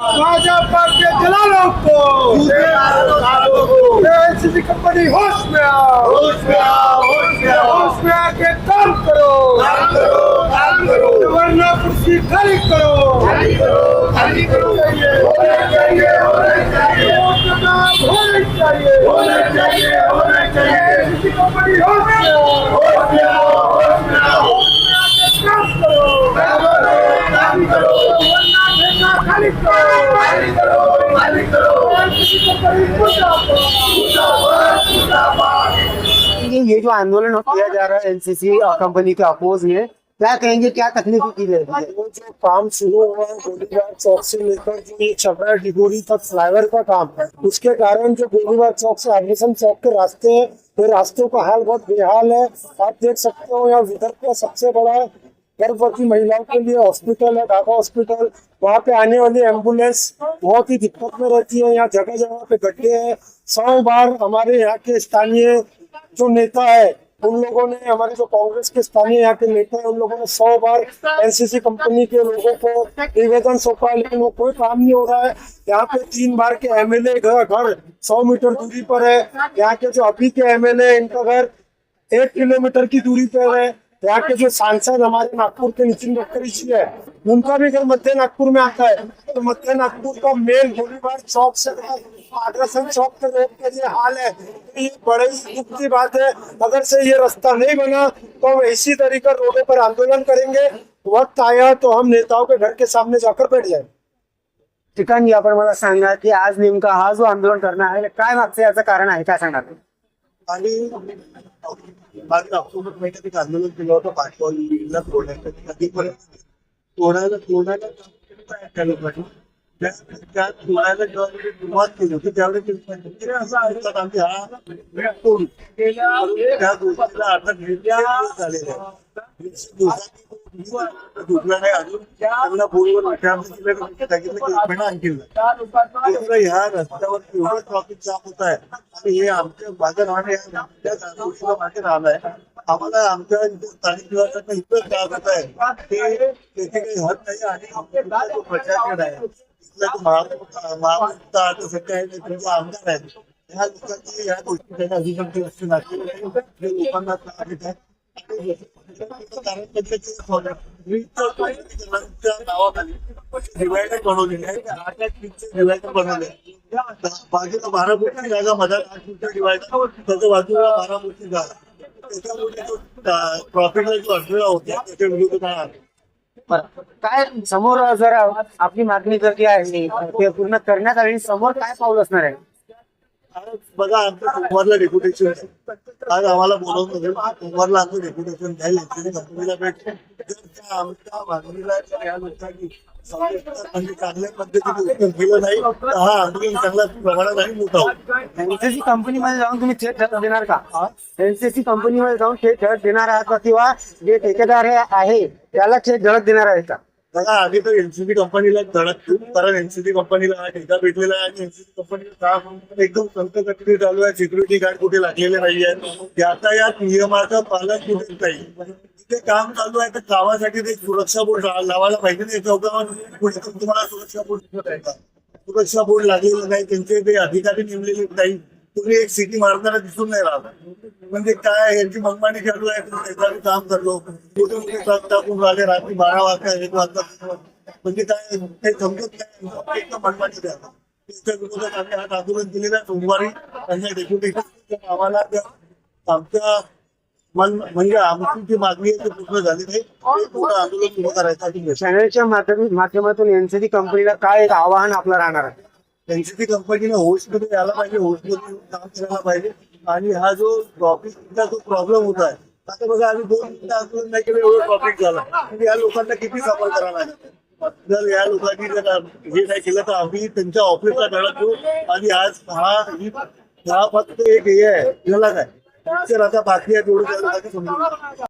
माझ्या पार्टी जला loco NCC company होश में आओ होश में आओ होश में आओ होश में आके काम करो. काम करो काम करो. वरना कुर्सी खाली करो. खाली करो खाली करो. होने चाहिए होने चाहिए होने चाहिए. होने चाहिए. होने चाहिए एनसीसी कंपनी होश में आओ होश में आओ ये जो आंदोलन किया जा रहा है एनसीसी कंपनी के अपोज में, क्या कहेंगे, क्या तकलीफ़ की वो जो काम शुरू हुआ है चौक से लेकर जो ये छपरा डिगोरी तक फ्लाईओवर का काम है, उसके कारण जो गोलीबार चौक से आग्रेसन चौक के रास्ते हैं वो रास्तों का हाल बहुत बेहाल है। आप देख सकते हो, यहाँ विदर्भ का सबसे बड़ा गर्भवती महिलाओं के लिए हॉस्पिटल है ढाका हॉस्पिटल वहाँ पे आने वाली एंबुलेंस बहुत ही दिक्कत में रहती है। यहाँ जगह जगह पे गड्ढे हैं। सौ बार हमारे यहाँ के स्थानीय जो नेता है, उन लोगों ने, हमारे जो कांग्रेस के स्थानीय यहाँ के नेता है, उन लोगों ने सौ बार एनसीसी कंपनी के लोगों को निवेदन सौंपा, लेकिन वो कोई काम नहीं हो रहा है। यहाँ पे तीन बार के एमएलए घर घर सौ मीटर दूरी पर है। यहाँ के जो अभी के एमएलए इनका घर एक किलोमीटर की दूरी पर है। यहाँ के जो सांसद हमारे नागपुर के नितिन गडकरी जी है उनका भी घर मध्य नागपुर में आता है तो मध्य नागपुर का मेन गोलीबार चौक से आग्रसन चौक के रोड के लिए हाल है. ये बड़े ही दुख की बात है. अगर से ये रास्ता नहीं बना तो हम इसी तरीके रोडों पर आंदोलन करेंगे. वक्त आया तो हम नेताओं के घर के सामने जाकर बैठ जाए. ठिकाणी आपण मला सांगा की आज नेमका हा जो आंदोलन करणार आहे काय मागचं याचं कारण आहे? काय सांगणार आणि मागे ऑक्टोबर महिन्यात एक आंदोलन केलं होतं पाठवणीला तोडण्यासाठी तोडायला तोडायला त्या तोडायला जेव्हा सुरुवात केली होती त्यावेळेस असं ऐकतात आम्ही हा तोडू. त्या गोष्टीला आता झालेला आहे. वीस अजून त्यांना फोनवर सांगितलं की आणखी दुसरं ह्या रस्त्यावर एवढं ट्रॉफिक जाम होत आहे आणि हे आमच्या माझं राहणं गोष्टीला आहे आम्हाला आमच्या स्थानिक निवासांना इतकं त्रास होत आहे ते त्याची काही हद नाही आणि आमच्या जो प्रशासन आहे इथला जो महाराष्ट्र अर्थसंख्या आहे ते आमदार आहेत ह्या लोकांची ह्या गोष्टी त्यांना अभिगमती असते नागरिक लोकांना त्रास देत आहे डिवायडर बनवलेले आहे आठ आठ फीटचे डिवायडर बनवले बाजूला बारा फुटची जागा मधात आठ फुटचं डिवायडर त्याच्या बाजूला बारा फुटची जागा त्याच्यामुळे जो अडथळा होता त्याच्या विरुद्ध काय आहे बरं. काय समोर जर आपली मागणी जर ती आहे ते पूर्ण करण्यात आली समोर काय पाऊल असणार आहे आज बघा आमचं सोमवारला डेप्युटेशन आज आम्हाला बोलवून वगैरे सोमवारला आमचं डेप्युटेशन द्यायला कंपनीला त्या आमच्या मागणीला या लोकांनी म्हणजे चांगल्या पद्धतीने उत्तर दिलं नाही तर हा आंदोलन चांगल्या प्रमाणात आणि मोठा होईल एनसीसी कंपनीमध्ये जाऊन तुम्ही थेट धडक देणार का? एनसीसी कंपनीमध्ये जाऊन थेट धडक देणार आहात का? किंवा जे ठेकेदार हे आहे त्याला थेट धडक देणार आहे का? बघा आधी तर एनसीसी कंपनीला धडक कारण एनसीसी कंपनीला ठेका भेटलेला आहे आणि एनसीसी कंपनीला काम एकदम संतगतीने चालू आहे. सिक्युरिटी गार्ड कुठे लागलेले नाही आहेत त्याचा या नियमाचं पालन कुठेच नाही. तिथे काम चालू आहे तर कामासाठी ते सुरक्षा बोर्ड लावायला पाहिजे नाही. चौकावर कुठे तुम्हाला सुरक्षा बोर्ड दिसत आहे का? सुरक्षा बोर्ड लागलेलं नाही. त्यांचे ते अधिकारी नेमलेले नाही तुम्ही एक सिटी मारताना दिसून नाही राहत म्हणजे काय यांची मनमानी चालू आहे काम करलो कुठे कुठे ट्रक टाकून राहिले रात्री बारा वाजता एक वाजता. म्हणजे काय ते समजत नाही. एकदम मनमानी करतात आम्ही आंदोलन केलेलं आहे सोमवारी त्यांच्या डेप्युटेशन आम्हाला आमच्या मन म्हणजे आमची जी मागणी आहे ती पूर्ण झाली नाही. ते पूर्ण आंदोलन सुरू करायचं. माध्यमातून एनसीसी कंपनीला काय एक आवाहन आपलं राहणार आहे? एनसीसी कंपनीने होस्टमध्ये यायला पाहिजे होस्टमध्ये येऊन काम करायला पाहिजे. आणि हा जो ट्रॉफिकचा जो प्रॉब्लेम होत आहे आता बघा आम्ही दोन मिनिटं आंदोलन नाही केलं एवढं ट्रॉफिक झालं. म्हणजे या लोकांना किती सफर करावा लागेल? जर या लोकांनी जर हे नाही केलं तर आम्ही त्यांच्या ऑफिसला धडक देऊ. आणि आज हा ही- हा फक्त एक हे आहे. याला काय? तर आता बाकी आहे तेवढं